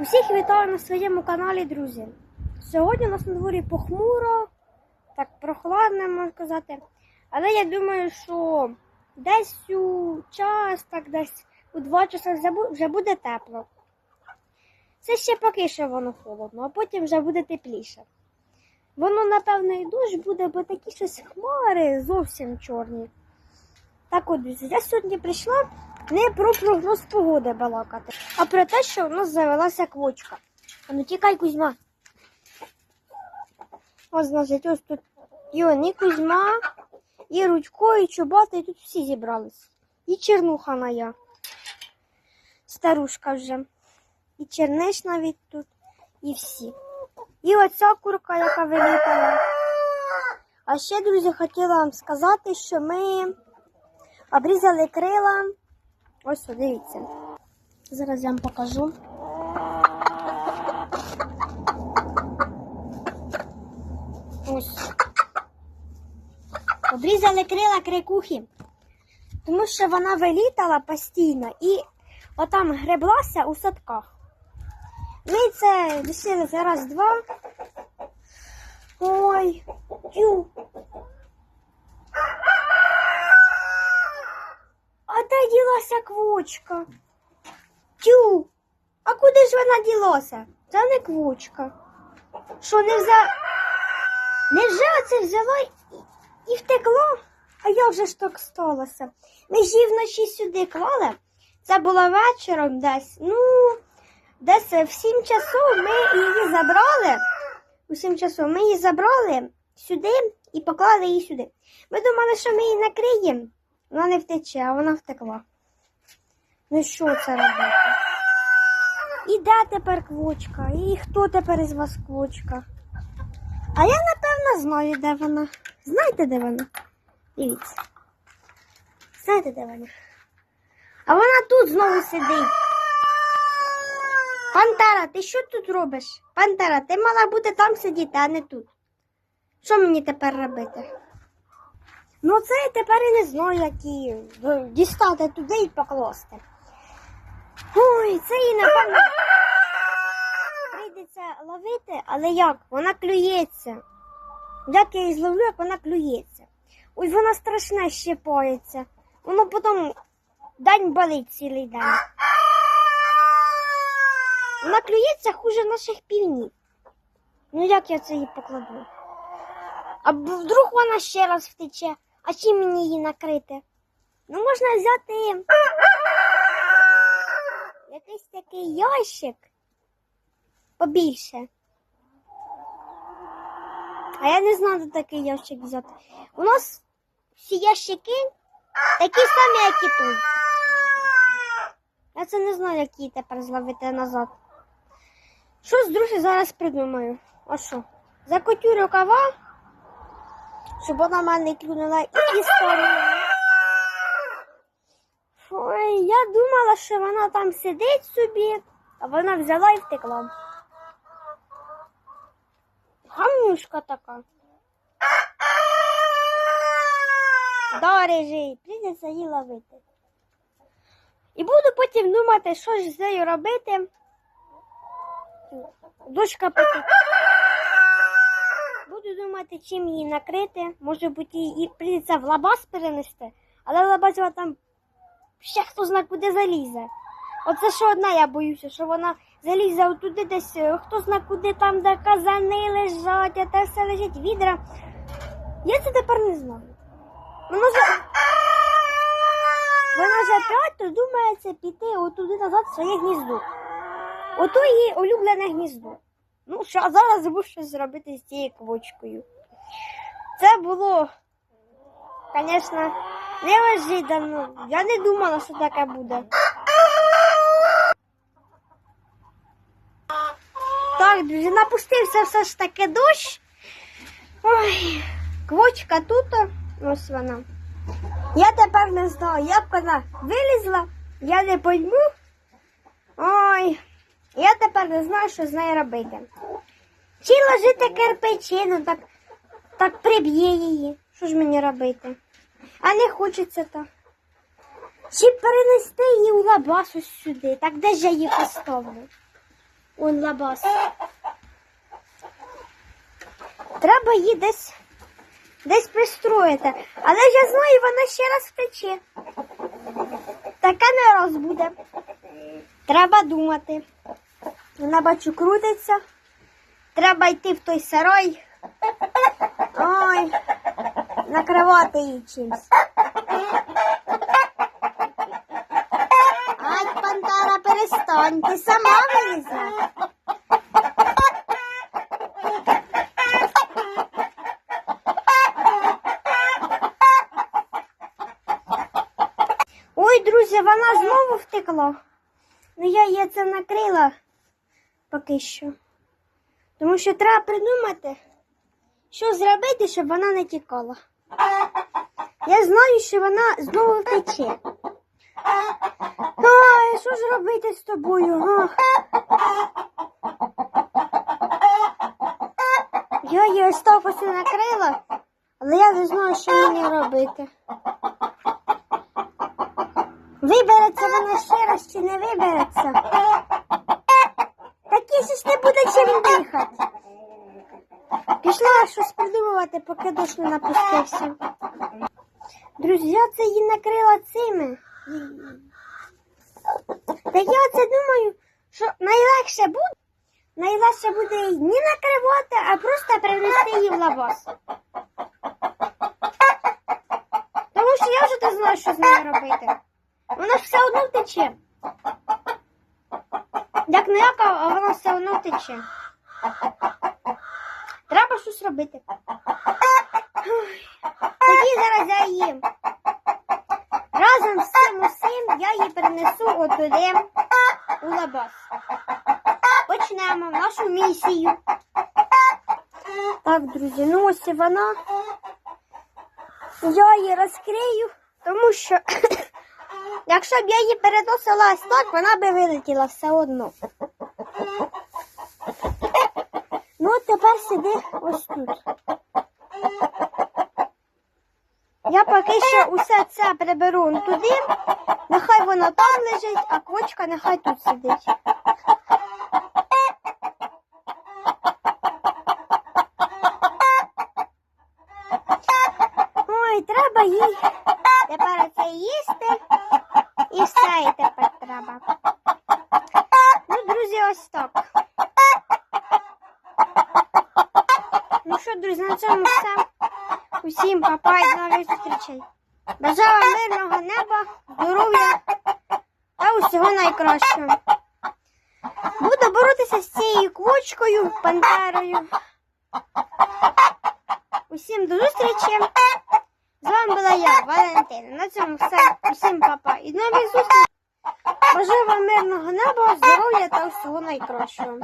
Усіх вітаю на своєму каналі, друзі. Сьогодні у нас на дворі похмуро, так прохладно, можна сказати. Але я думаю, що десь у час, так десь у 2 часа вже буде тепло. Це ще поки що воно холодно, а потім вже буде тепліше. Воно, напевно, і дощ буде, бо такі щось хмари зовсім чорні. Так от, друзі, я сьогодні прийшла не про прогноз погоди балакати, а про те, що у нас завелася квочка. А ну тікай, Кузьма. Ось, значить, ось тут і Кузьма, і Рудько, і Чубата, і тут всі зібрались. І Чернуха моя. Старушка вже. І Черниш навіть тут, і всі. І оця курка, яка вилітала. А ще, друзі, хотіла вам сказати, що ми обрізали крила. Ось, дивіться. Зараз я вам покажу. Ось. Обрізали крила крикухи, тому що вона вилітала постійно і отам греблася у садках. Ми це висіли за раз-два. Ой, тю. А де квочка? Тю. А куди ж вона ділася? Це не квочка. Що не взяла? Невже оце взяла і, втекла? А як же ж так сталося? Ми ж її вночі сюди клали. Це було вечором десь. Ну, десь в сім часов ми її забрали. У сім часов ми її забрали сюди і поклали її сюди. Ми думали, що ми її накриємо. Вона не втече, а вона втекла. Ну що це робити? І де тепер квочка? І хто тепер із вас квочка? А я напевно знаю, де вона. Знаєте, де вона? Дивіться. Знаєте, де вона? А вона тут знову сидить. Пантера, ти що тут робиш? Пантера, ти мала бути там сидіти, а не тут. Що мені тепер робити? Ну, це я тепер і не знаю, як її е, дістати туди і покласти. Ой, це її, напевно, прийдеться ловити, але як? Вона клюється. Як я її зловлю, як вона клюється. Ой, вона страшне щепається. Воно потім день болить цілий день. Вона клюється хуже наших півнів. Ну як я це її покладу? А вдруг вона ще раз втече, а чим мені її накрити? Ну, можна взяти такий ящик побільше. А я не знаю, де такий ящик взяти. У нас всі ящики такі самі, як і тут. Я це не знаю, як її тепер зловити назад. Щось, друзі, зараз придумаю. А що? Закотю рукава, щоб вона мене клюнула і історію. Ой, я думала, що вона там сидить собі, а вона взяла і втекла. Гамнюшка така. Да, режий, прийдеться її ловити. І буду потім думати, що ж з нею робити. Дочка поки. Буду думати, чим її накрити. Може бути, її прийдеться в лабаз перенести, але в там ще хто зна куди залізе. Оце що одна я боюся, що вона залізе отуди десь, е, хто зна куди там, де казани лежать, а те все лежить відра. Я це тепер не знаю. Вона вже, вона вже п'ято думається піти отуди назад в своє гніздо. Ото її улюблене гніздо. Ну, що зараз забув щось зробити з цією квочкою. Це було, звісно, неожиданно. Я не думала, що таке буде. Так, друзі, напустився все ж таки дощ. Ой, квочка тут, ось вона. Я тепер не знаю, як вона вилізла, я не пойму. Ой, я тепер не знаю, що з нею робити. Чи ложити кирпичину, так, так приб'є її. Що ж мені робити? А не хочеться так. Чи перенести її у лабаз ось сюди, так де ж я її поставлю? Он лабаз. Треба її десь, десь пристроїти. Але ж я знаю, вона ще раз втече. Таке не раз буде. Треба думати. Вона бачу крутиться. Треба йти в той сарай. Ой, накривати її чимось. Ай, Пантера, перестань, ти сама вилізла. Ой, друзі, вона знову втекла. Ну я її це накрила поки що. Тому що треба придумати, що зробити, щоб вона не тікала. Я знаю, що вона знову втече. Ой, що ж робити з тобою? Ах. Я її ось накрила, але я не знаю, що мені робити. Вибереться вона ще раз чи не вибереться? Так якщо ж не буде чим дихати. Пішла щось придумувати, поки дощ не напустився. Друзі, це її накрила цими. Так я оце думаю, що найлегше буде, найлегше буде її не накривати, а просто принести її в лабаз. Тому що я вже не знаю, що з нею робити. Вона ж все одно втече. Як не як, а вона все одно втече. Треба щось робити. Тоді зараз я їм. Разом з цим усім я її перенесу отуди у лабаз. Почнемо нашу місію. Так, друзі, ну ось вона. Я її розкрию, тому що якщо б я її переносила ось так, вона би вилетіла все одно. Ну, от тепер сиди ось тут. Я поки що усе це приберу туди. Нехай воно там лежить, а квочка нехай тут сидить. Ой, треба їй тепер це їсти. І все і тепер треба. Ну, друзі, ось так. Що, друзі, на цьому все. Усім папа і нових зустрічей. Бажаю вам мирного неба, здоров'я та усього найкращого. Буду боротися з цією квочкою, пантерою. Усім до зустрічі. З вами була я, Валентина. На цьому все. Усім папа і нових зустрічей. Бажаю вам мирного неба, здоров'я та всього найкращого.